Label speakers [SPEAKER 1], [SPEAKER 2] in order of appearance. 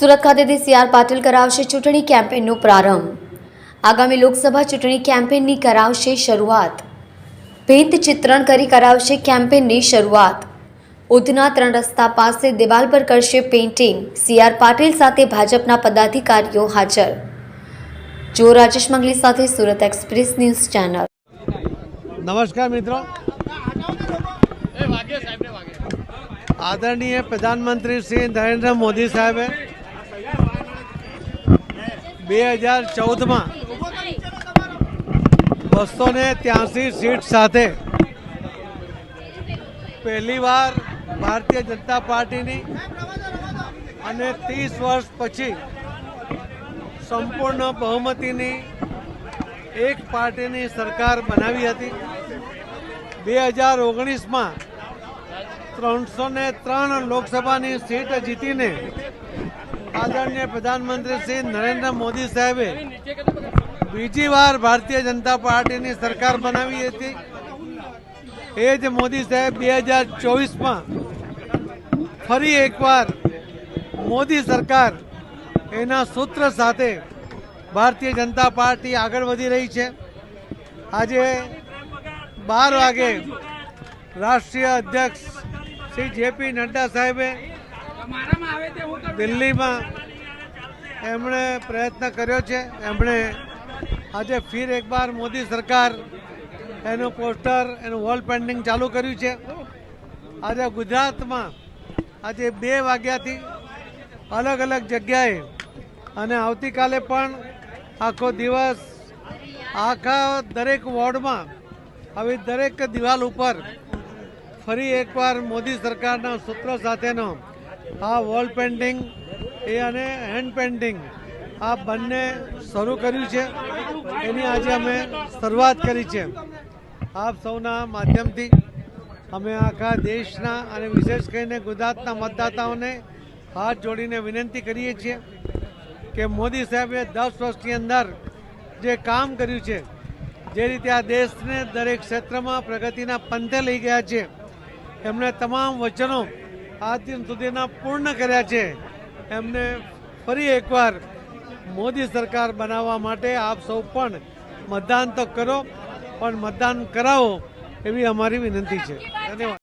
[SPEAKER 1] સુરત ખાતેથી C R Patil કરાવશે ચૂંટણી કેમ્પેનનો પ્રારંભ. આગામી લોકસભા ચૂંટણી કેમ્પેનની કરાવશે શરૂઆત. ભેંત ચિત્રણ કરી કરાવશે કેમ્પેનની શરૂઆત. ઉધના ત્રણ રસ્તા પાસે દિવાલ પર કરશે પેઇન્ટિંગ. સી આર પાટીલ સાથે ભાજપના પદાધિકારીઓ હાજર. જો રાજેશ મંગલી સાથે સુરત એક્સપ્રેસ ન્યૂઝ ચેનલ.
[SPEAKER 2] નમસ્કાર મિત્રો. આદરણીય પ્રધાનમંત્રી શ્રી નરેન્દ્ર મોદી સાહેબે બે હજાર ચૌદમાં બસો ને ત્યાંસી સીટ સાથે પહેલીવાર ભારતીય જનતા પાર્ટીની અને ત્રીસ વર્ષ પછી સંપૂર્ણ બહુમતીની એક પાર્ટીની સરકાર બનાવી હતી. બે હજાર ઓગણીસમાં ત્રણસો ને ત્રણ લોકસભાની સીટ જીતીને આદરણીય પ્રધાનમંત્રી શ્રી નરેન્દ્ર મોદી સાહેબે બીજી વાર ભારતીય જનતા પાર્ટીની સરકાર બનાવી હતી. એ જ મોદી સાહેબ બે હજાર ચોવીસમાં ફરી એકવાર મોદી સરકાર એના સૂત્ર સાથે ભારતીય જનતા પાર્ટી આગળ વધી રહી છે. આજે બાર વાગે રાષ્ટ્રીય અધ્યક્ષ શ્રી જેપી નડ્ડા સાહેબે દિલ્હીમાં એમણે પ્રયત્ન કર્યો છે. એમણે આજે ફિર એકવાર મોદી સરકાર એનું પોસ્ટર, એનું વોલ પેન્ટિંગ ચાલુ કર્યું છે. આજે ગુજરાતમાં આજે બે વાગ્યાથી અલગ અલગ જગ્યાએ અને આવતીકાલે પણ આખો દિવસ આખા દરેક વોર્ડમાં આવી દરેક દિવાલ ઉપર ફરી એકવાર મોદી સરકારના સૂત્ર સાથેનો આ વોલ પેન્ટિંગ એ અને હેન્ડ પેન્ટિંગ આ બંને શરૂ કર્યું છે. એની આજે અમે શરૂઆત કરી છે. આપ સૌના માધ્યમથી અમે આખા દેશના અને વિશેષ કરીને ગુજરાતના મતદાતાઓને હાથ જોડીને વિનંતી કરીએ છીએ કે મોદી સાહેબે દસ વર્ષની અંદર જે કામ કર્યું છે, જે રીતે આ દેશને દરેક ક્ષેત્રમાં પ્રગતિના પંથે લઈ ગયા છે, એમણે તમામ વચનો આજ દિન સુધીના પૂર્ણ કર્યા છે. એમને ફરી એકવાર મોદી સરકાર બનાવવા માટે આપ સૌ પણ મતદાન તો કરો, પણ મતદાન કરાવો એવી અમારી વિનંતી છે. ધન્યવાદ.